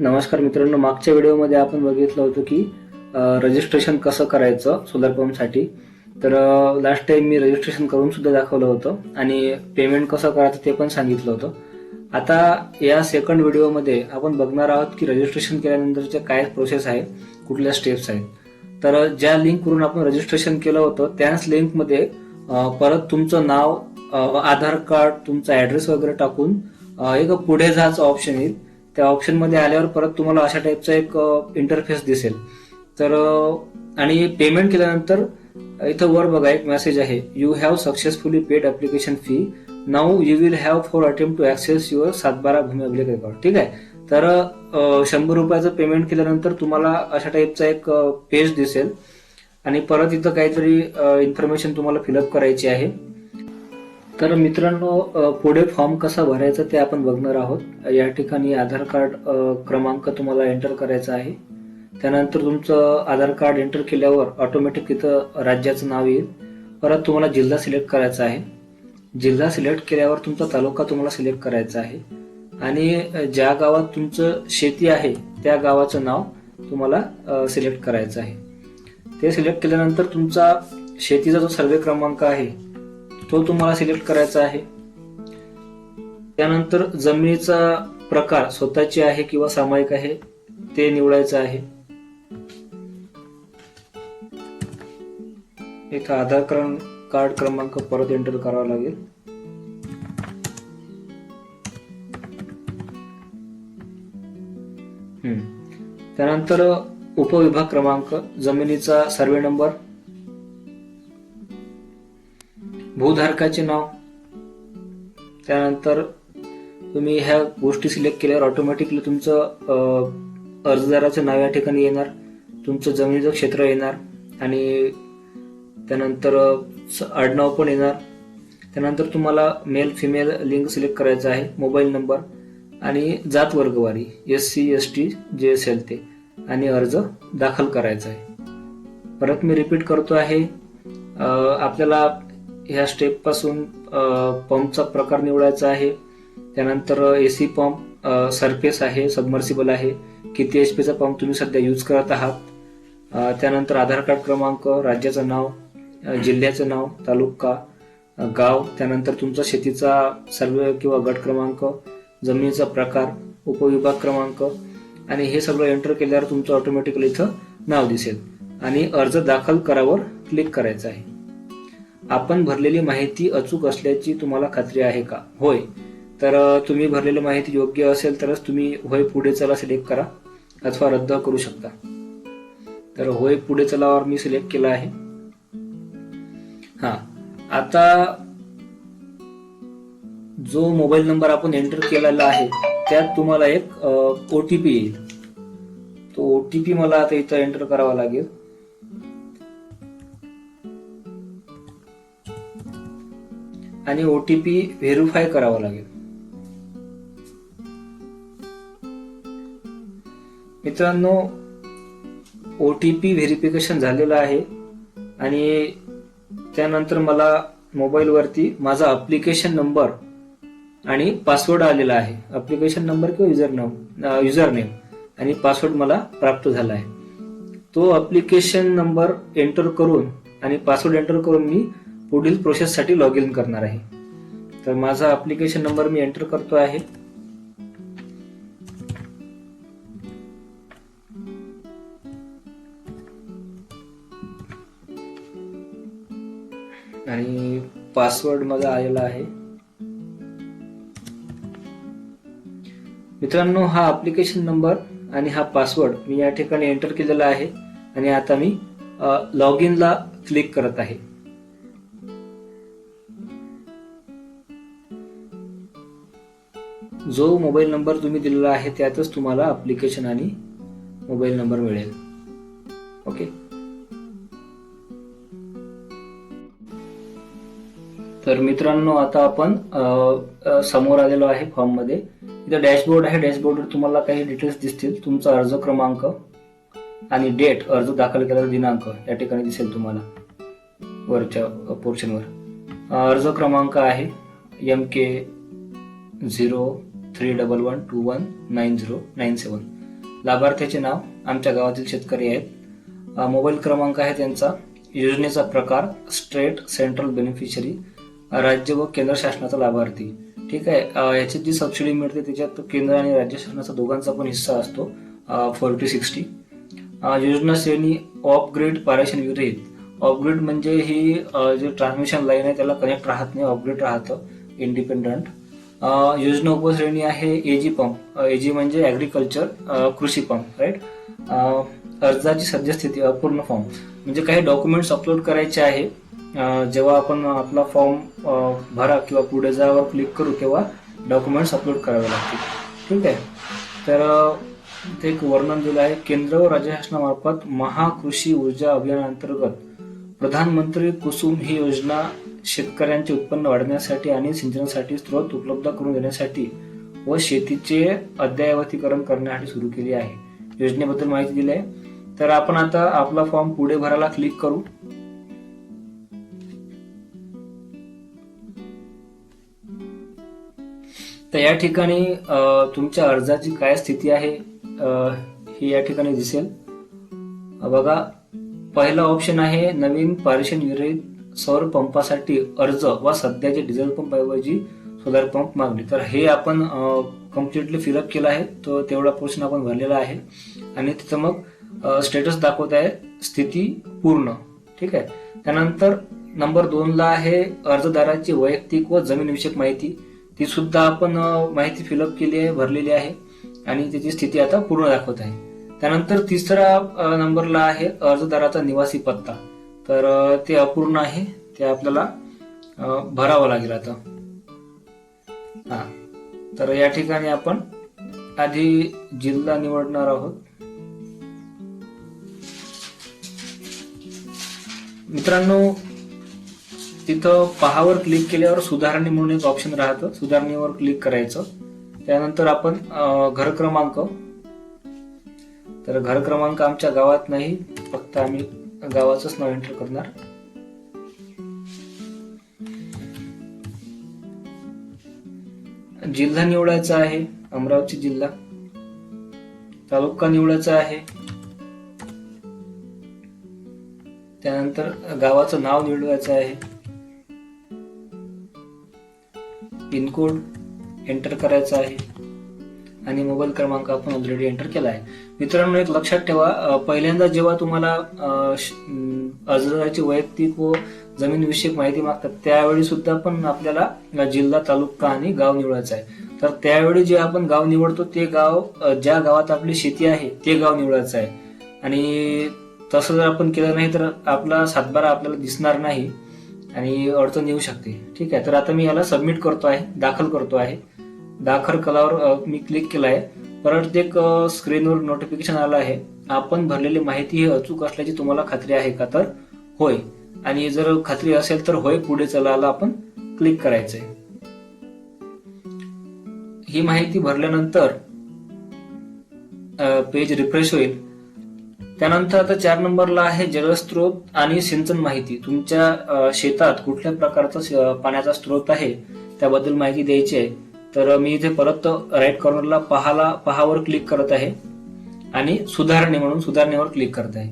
नमस्कार मित्रांनो मागच्या व्हिडिओमध्ये आपण बघितलं होतं की रजिस्ट्रेशन कसं करायचं सोलर पंपसाठी तर लास्ट टाइम मी रजिस्ट्रेशन करून सुद्धा दाखवलं होतं आणि पेमेंट कसं करायचं ते पण सांगितलं होतं. आता या सेकंड व्हिडिओमध्ये आपण बघणार आहोत की रजिस्ट्रेशन केल्यानंतरच्या काय प्रोसेस आहे कुठल्या स्टेप्स आहेत. तर ज्या लिंकवरून आपण रजिस्ट्रेशन केलं होतं त्याच लिंकमध्ये परत तुमचं नाव आधार कार्ड तुमचा ऍड्रेस वगैरे टाकून एक पुढे जायचं ऑप्शन येईल. त्या ऑप्शनमध्ये आल्यावर परत तुम्हाला अशा टाईपचा एक इंटरफेस दिसेल. तर आणि पेमेंट केल्यानंतर इथं वर बघा एक मेसेज आहे. You have successfully paid application fee now you will have four attempt to access your सातबारा भूमी अभिलेख रेकॉर्ड ठीक आहे? तर शंभर रुपयाचं पेमेंट केल्यानंतर तुम्हाला अशा टाईपचा एक पेज दिसेल. आणि परत इथं काहीतरी इन्फॉर्मेशन तुम्हाला फिलअप करायची आहे. तर मित्रांनो पुढे फॉर्म कसा भरायचा ते आपण बघणार आहोत. या ठिकाणी आधार कार्ड क्रमांक तुम्हाला एंटर करायचा आहे. त्यानंतर तुमचं आधार कार्ड एंटर केल्यावर ऑटोमॅटिक तिथं राज्याचं नाव येईल. परत तुम्हाला जिल्हा सिलेक्ट करायचा आहे. जिल्हा सिलेक्ट केल्यावर तुमचा तालुका तुम्हाला सिलेक्ट करायचा आहे. आणि ज्या गावात तुमचं शेती आहे त्या गावाचं नाव तुम्हाला सिलेक्ट करायचं आहे. ते सिलेक्ट केल्यानंतर तुमचा शेतीचा जो सर्वे क्रमांक आहे तो तुम्हाला सिलेक्ट करायचा आहे. त्यानंतर जमिनीचा प्रकार स्वतःची आहे किंवा सामायिक आहे ते निवडायचं आहे. इथं आधार क्रम- कार्ड क्रमांक परत एंटर करावा लागेल. हम्म. त्यानंतर उपविभाग क्रमांक जमिनीचा सर्वे नंबर भूधारकाचे नाव. त्यानंतर तुम्ही ह्या गोष्टी सिलेक्ट केल्यावर ऑटोमॅटिकली तुमचं अर्जदाराचं नाव या ठिकाणी येणार तुमचं जमिनीचं क्षेत्र येणार आणि त्यानंतर स- आडनाव पण येणार. त्यानंतर तुम्हाला मेल फिमेल लिंग सिलेक्ट करायचं आहे मोबाईल नंबर आणि जात वर्गवारी एस सी एस टी जे असेल ते आणि अर्ज दाखल करायचा आहे. परत मी रिपीट करतो आहे आपल्याला ह्या स्टेपपासून पंपचा प्रकार निवडायचा आहे. त्यानंतर ए सी पंप सरफेस आहे सबमर्सिबल आहे. किती एच पीचा पंप तुम्ही सध्या यूज करत आहात? त्यानंतर आधार कार्ड क्रमांक राज्याचं नाव जिल्ह्याचं नाव तालुका गाव. त्यानंतर तुमचा शेतीचा सर्वे किंवा गट क्रमांक जमिनीचा प्रकार उपविभाग क्रमांक. आणि हे सगळं एंटर केल्यावर तुमचं ऑटोमॅटिकली इथं नाव दिसेल. आणि अर्ज दाखल करावर क्लिक करायचं आहे. आपण भरलेली माहिती अचूक असल्याची तुम्हाला खात्री आहे का? होय. तर तुम्ही भरलेली माहिती योग्य असेल तरच तुम्ही होय पुढे चला सिलेक्ट करा अथवा रद्द करू शकता. तर होय पुढे चलावर मी सिलेक्ट केला आहे. हा. आता जो मोबाईल नंबर आपण एंटर केलेला आहे त्यात तुम्हाला एक ओ टी पी येईल. तो ओ टी पी मला आता इथं एंटर करावा लागेल. आणि ओ टी पी व्हेरीफाय करावा लागेल. मित्रांनो ओ टी पी व्हेरिफिकेशन झालेलं आहे आणि त्यानंतर मला मोबाईलवरती माझा अप्लिकेशन नंबर आणि पासवर्ड आलेला आहे. अप्लिकेशन नंबर किंवा युजर नाव युजर नेम आणि पासवर्ड मला प्राप्त झाला आहे. तो अप्लिकेशन नंबर एंटर करून आणि पासवर्ड एंटर करून मी पुढील प्रोसेससाठी लॉग इन करणार आहे. तर माझा अप्लिकेशन नंबर मी एंटर करतो आहे. आणि पासवर्ड माझा आलेला आहे. मित्रांनो हा अप्लिकेशन नंबर आणि हा पासवर्ड मी या ठिकाणी एंटर केलेला आहे. आणि आता मी लॉग इनला क्लिक करत आहे. जो मोबाईल नंबर तुम्ही दिलेला आहे त्यातच तुम्हाला अप्लिकेशन आणि मोबाईल नंबर मिळेल. ओके तर मित्रांनो आता आपण समोर आलेलो आहे फॉर्ममध्ये इथं डॅशबोर्ड आहे. डॅशबोर्डवर तुम्हाला काही डिटेल्स दिसतील. तुमचा अर्ज क्रमांक आणि डेट अर्ज दाखल केलेला दिनांक या ठिकाणी दिसेल तुम्हाला वरच्या पोर्शनवर अर्ज क्रमांक आहे M K zero three double one two one nine zero nine seven लाभार्थ्याचे नाव आमच्या गावातील शेतकरी आहेत. मोबाईल क्रमांक आहे त्यांचा. योजनेचा प्रकार स्टेट सेंट्रल बेनिफिशरी राज्य व केंद्र शासनाचा लाभार्थी. ठीक आहे? याची जी सबसिडी मिळते त्याच्यात केंद्र आणि राज्य शासनाचा दोघांचा पण हिस्सा असतो. फोर्टी सिक्स्टी योजना श्रेणी ऑफ ग्रीड पारेशन विरहित. ऑपग्रेड म्हणजे ही जे ट्रान्समिशन लाईन आहे त्याला कनेक्ट राहत नाही ऑपग्रेड राहतं. इंडिपेंडंट योजना उपश्रेणी आहे एजी पंप एजी म्हणजे ॲग्रिकल्चर कृषी पंप राईट अर्जाची सद्यस्थिती अपूर्ण फॉर्म म्हणजे काही डॉक्युमेंट्स अपलोड करायचे आहे. जेव्हा आपण आपला फॉर्म भरा किंवा पुढे जावर क्लिक करू तेव्हा डॉक्युमेंट्स अपलोड करावे लागतील. ठीक आहे? तर ते एक वर्णन दिलं आहे. केंद्र व राज्य शासनामार्फत महाकृषी ऊर्जा अभियानांतर्गत प्रधानमंत्री कुसुम ही योजना शेतकऱ्यांचे उत्पन्न वाढवण्यासाठी आणि सिंचनासाठी स्रोत उपलब्ध करून देण्यासाठी व शेतीचे अद्ययावतीकरण करण्यासाठी सुरू केली आहे. योजनेबद्दल माहिती दिली आहे. तर आपण आता आपला फॉर्म पुढे भरायला क्लिक करू. तर या ठिकाणी तुमच्या अर्जाची काय स्थिती आहे हे या ठिकाणी दिसेल. बघा पहिला ऑप्शन आहे नवीन पारेषण विरहित सौर पंपासाठी अर्ज वा सध्याचे डिझेल पंप ऐवजी पंप मागणी. तर हे आपण कम्प्लिटली फिलअप केलं आहे. तो तेवढा पोर्शन आपण भरलेला आहे. आणि तिथं मग स्टेटस दाखवत आहे. स्थिती पूर्ण. ठीक आहे? त्यानंतर नंबर दोनला आहे अर्जदाराची वैयक्तिक व जमीनविषयक माहिती. ती सुद्धा आपण माहिती फिलअप केली आहे भरलेली आहे. आणि त्याची स्थिती आता पूर्ण दाखवत आहे. त्यानंतर तिसरा नंबरला आहे अर्जदाराचा निवासी पत्ता. तर ते अपूर्ण आहे. ते आपल्याला भरावं लागेल आता. हा. तर या ठिकाणी आपण आधी जिल्हा निवडणार आहोत. मित्रांनो तिथं पहावर क्लिक केल्यावर सुधारणे म्हणून एक ऑप्शन राहतं. सुधारणेवर क्लिक करायचं. त्यानंतर आपण घर क्रमांक. तर घर क्रमांक आमच्या गावात नाही. फक्त आम्ही गावाचंच नाव एंटर करणार. जिल्हा निवडायचा आहे अमरावती जिल्हा. तालुका निवडायचा आहे. त्यानंतर गावाचं नाव निवडायचं आहे. पिनकोड एंटर करायचा आहे. आणि मोबाईल क्रमांक आपण ऑलरेडी एंटर केला आहे. मित्रांनो एक लक्षात ठेवा पहिल्यांदा जेव्हा तुम्हाला अर्जदाराची वैयक्तिक व जमीन विषयक माहिती मागतात त्यावेळी सुद्धा पण आपल्याला जिल्हा तालुका आणि गाव निवडायचं आहे. तर त्यावेळी जे आपण गाव निवडतो ते गाव ज्या गावात आपली शेती आहे ते गाव निवडायचं आहे. आणि तसं जर आपण केलं नाही तर आपला सातबारा आपल्याला दिसणार नाही आणि अडचण येऊ शकते. ठीक आहे तर आता मी याला सबमिट करतो आहे दाखल करतो आहे. दाखल कलावर मी क्लिक केलं आहे परत एक स्क्रीनवर नोटिफिकेशन आलं आहे. आपण भरलेली माहिती ही अचूक असल्याची तुम्हाला खात्री आहे का? तर होय. आणि जर खात्री असेल तर होय पुढे चलायला आपण क्लिक करायचंय. ही माहिती भरल्यानंतर पेज रिफ्रेश होईल. त्यानंतर आता चार नंबरला आहे जलस्रोत आणि सिंचन माहिती. तुमच्या शेतात कुठल्या प्रकारचा पाण्याचा स्रोत आहे? त्याबद्दल माहिती द्यायची आहे. तर मी इथे परत राईट कॉर्नरला पहाला पहावर क्लिक करत आहे. आणि सुधारणे म्हणून सुधारणेवर क्लिक करत आहे.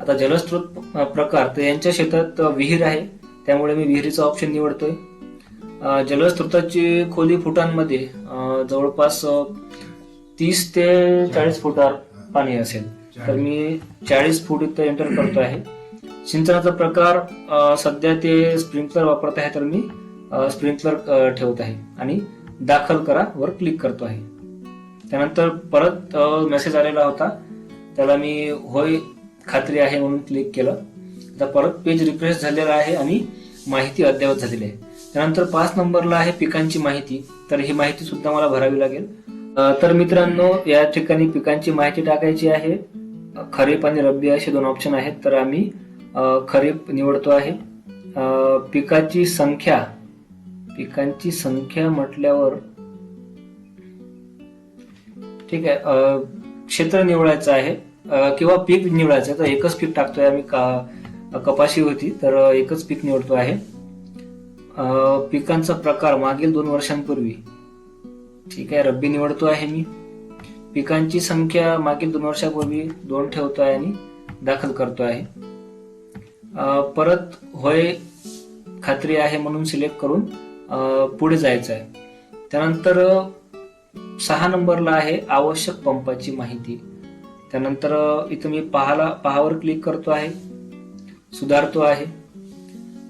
आता जलस्रोत प्रकार तर यांच्या शेतात विहीर आहे. त्यामुळे मी विहिरीचा ऑप्शन निवडतोय. जलस्रोताची खोली फुटांमध्ये जवळपास तीस ते चाळीस फुटावर पाणी असेल. तर मी चाळीस फूट इथं एंटर करतो आहे. सिंचनाचा प्रकार सध्या ते स्प्रिंकलर वापरत आहे तर मी स्प्रिंकलर ठेवत आहे. आणि दाखल करा वर क्लिक करतो आहे. त्यानंतर परत मेसेज आलेला होता. त्याला मी होय खात्री आहे म्हणून क्लिक केलं. आता परत पेज रिफ्रेश झालेला आहे आणि माहिती अद्ययावत झालेली आहे. त्यानंतर पाच नंबरला आहे पिकांची माहिती. तर ही माहिती सुद्धा मला भरावी लागेल. तर मित्रांनो या ठिकाणी पिकांची माहिती टाकायची आहे. खरीप आणि रब्बी असे दोन ऑप्शन आहेत. तर आम्ही खरीप निवडतो आहे. पिकाची संख्या पिकांची संख्या म्हटल्यावर ठीक आहे क्षेत्र निवडायचं आहे किंवा पीक निवडायचं आहे. तर एकच पीक टाकतोय आम्ही का कपाशी होती तर एकच पीक निवडतो आहे. पिकांचा प्रकार मागील दोन वर्षांपूर्वी ठीक आहे रब्बी निवडतो आहे मी. पिकांची संख्या मागील दोन वर्षापूर्वी दोन ठेवतो आहे आणि दाखल करतो आहे. परत होय खात्री आहे म्हणून सिलेक्ट करून पुढे जायचं आहे त्यानंतर सहा नंबरला आहे आवश्यक पंपाची माहिती. त्यानंतर इथं मी पहाला पहावर क्लिक करतो आहे. सुधारतो आहे.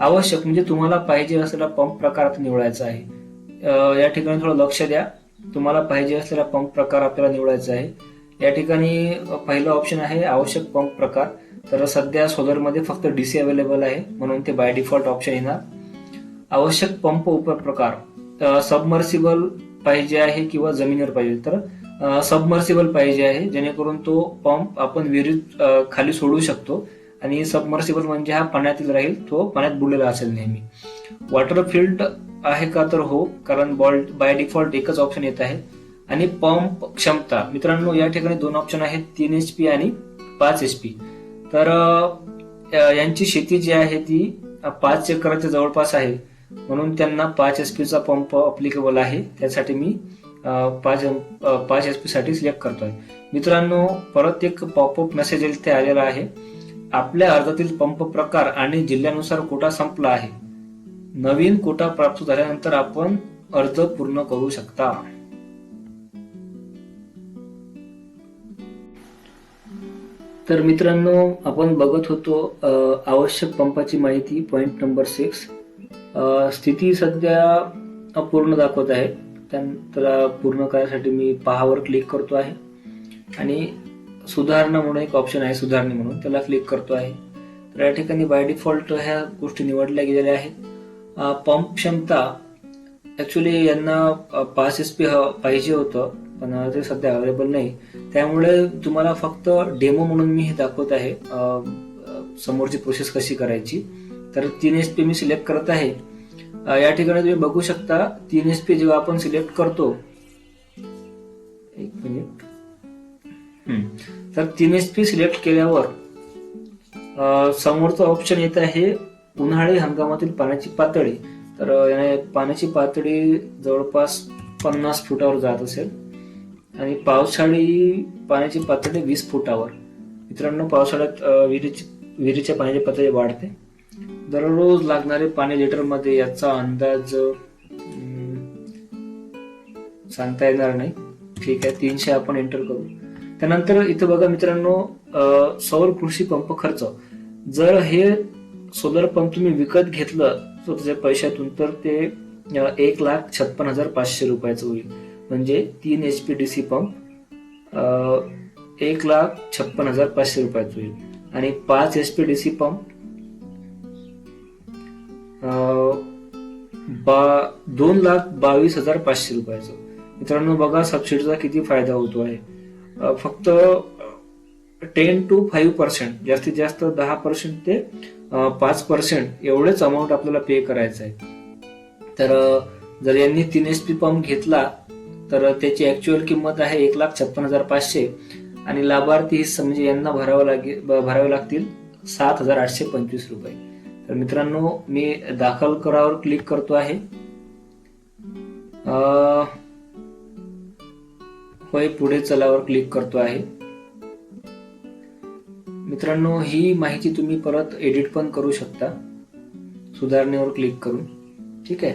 आवश्यक म्हणजे तुम्हाला पाहिजे असलेला पंप प्रकार आता निवडायचा आहे. या ठिकाणी थोडं लक्ष द्या. तुम्हाला पाहिजे असलेला पंप प्रकार आपल्याला निवडायचा आहे. या ठिकाणी पहिलं ऑप्शन आहे आवश्यक पंप प्रकार. तर सध्या सोलरमध्ये फक्त डीसी अवेलेबल आहे. म्हणून ते बाय डिफॉल्ट ऑप्शन येणार. आवश्यक पंप उपप्रकार सबमर्सिबल पाहिजे आहे किंवा जमिनीवर पाहिजे. तर सबमर्सिबल पाहिजे आहे जेणेकरून तो पंप आपण विहिरीत खाली सोडू शकतो. आणि सबमर्सिबल म्हणजे हा पाण्यातील राहील तो पाण्यात बुडलेला असेल नेहमी. वॉटर फिल्ड आहे का तर हो कारण बॉल बाय डिफॉल्ट एकच ऑप्शन येत आहे. आणि पंप क्षमता मित्रांनो या ठिकाणी दोन ऑप्शन आहेत तीन एच पी आणि पाच एच पी तर यांची शेती जी आहे ती पाच एकराच्या जवळपास आहे. म्हणून त्यांना पाच एच चा पंप अप्लिकेबल आहे. त्यासाठी मी पाच पाच एच पीसाठी सिलेक्ट करतोय. मित्रांनो परत एक पॉपअप मेसेज इथे आलेला आहे. आपल्या अर्जातील पंप प्रकार आणि जिल्ह्यानुसार कोटा संपला आहे. नवीन कोटा प्राप्त झाल्यानंतर आपण अर्ज पूर्ण करू शकता. तर मित्रांनो आपण बघत होतो आवश्यक पंपाची माहिती. पॉइंट नंबर सिक्स स्थिती सध्या अपूर्ण दाखवत आहे. त्यानंतर पूर्ण करायसाठी मी पहावर क्लिक करतो आहे. आणि सुधारणा म्हणून एक ऑप्शन आहे सुधारणे म्हणून. त्याला क्लिक करतो आहे. तर या ठिकाणी बाय डिफॉल्ट ह्या गोष्टी निवडल्या गेलेल्या आहेत. पंप क्षमता ॲक्च्युली यांना पाच एस पी पाहिजे होतं पण ते सध्या अवेलेबल नाही. त्यामुळे तुम्हाला फक्त डेमो म्हणून मी हे दाखवत आहे. समोरची प्रोसेस कशी करायची. तर तीन एस पी मी सिलेक्ट करत आहे. या ठिकाणी तुम्ही बघू शकता तीन एस पी जेव्हा आपण सिलेक्ट करतो एक मिनिट. तर तीन एस पी सिलेक्ट केल्यावर समोरचं ऑप्शन येत आहे उन्हाळी हंगामातील पाण्याची पातळी. तर याने पाण्याची पातळी जवळपास पन्नास फुटावर जात असेल. आणि पावसाळी पाण्याची पातळी वीस फुटावर. मित्रांनो पावसाळ्यात विहिरीची विहिरीच्या पाण्याची पातळी वाढते. दररोज लागणारे पाणी लिटरमध्ये याचा अंदाज सांगता येणार नाही. ठीक आहे तीनशे आपण एंटर करू. त्यानंतर इथं बघा मित्रांनो सौर कृषी पंप खर्च. जर हे सोलर पंप तुम्ही विकत घेतलं स्वतःच्या पैशातून तर ते एक लाख छप्पन हजार पाचशे रुपयाचं होईल. म्हणजे तीन H P D C pump एक लाख छप्पन हजार पाचशे रुपयाचं होईल. आणि पाच H P D C pump बा दोन लाख बावीस हजार पाचशे रुपयाचं. मित्रांनो बघा सबसिडीचा किती फायदा होतो आहे. फक्त टेन टू फाईव्ह पर्सेंट जास्तीत जास्त दहा पर्सेंट ते पाच पर्सेंट एवढेच अमाऊंट आपल्याला पे करायचं आहे. तर जर यांनी तीन एच पी पंप घेतला तर त्याची ऍक्च्युअल किंमत आहे एक लाख छप्पन हजार पाचशे. आणि लाभार्थी हिस्सा म्हणजे यांना भरावं लागेल भरावे लागतील सात हजार आठशे पंचवीस रुपये. तर मित्रांनो मी दाखल करावर क्लिक करतो आहे. होय पुढे चलावर क्लिक करतो आहे. मित्रांनो ही माहिती तुम्ही परत एडिट पण करू शकता सुधारणेवर क्लिक करून. ठीक आहे?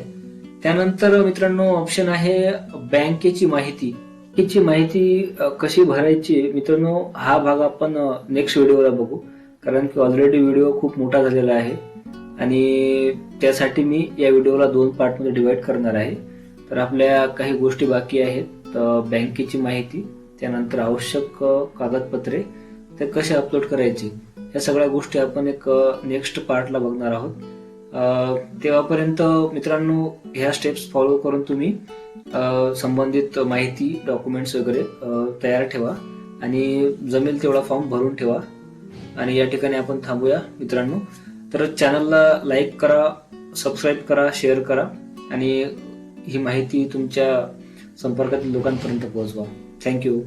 त्यानंतर मित्रांनो ऑप्शन आहे बँकेची माहिती. बँकेची माहिती कशी भरायची मित्रांनो हा भाग आपण नेक्स्ट व्हिडिओला बघू. कारण की ऑलरेडी व्हिडिओ खूप मोठा झालेला आहे. आणि त्यासाठी मी या व्हिडिओला दोन पार्टमध्ये डिवाइड करणार आहे. तर आपल्या काही गोष्टी बाकी आहेत तर बँकेची माहिती त्यानंतर आवश्यक कागदपत्रे ते कसे अपलोड करायचे या सगळ्या गोष्टी आपण एक नेक्स्ट पार्टला बघणार आहोत. तेव्हापर्यंत मित्रांनो ह्या स्टेप्स फॉलो करून तुम्ही संबंधित माहिती डॉक्युमेंट्स वगैरे तयार ठेवा आणि जमेल तेवढा फॉर्म भरून ठेवा. आणि या ठिकाणी आपण थांबूया मित्रांनो. तर चॅनलला लाईक करा सबस्क्राईब करा शेअर करा आणि ही माहिती तुमच्या संपर्कातील लोकांपर्यंत पोहोचवा. थँक्यू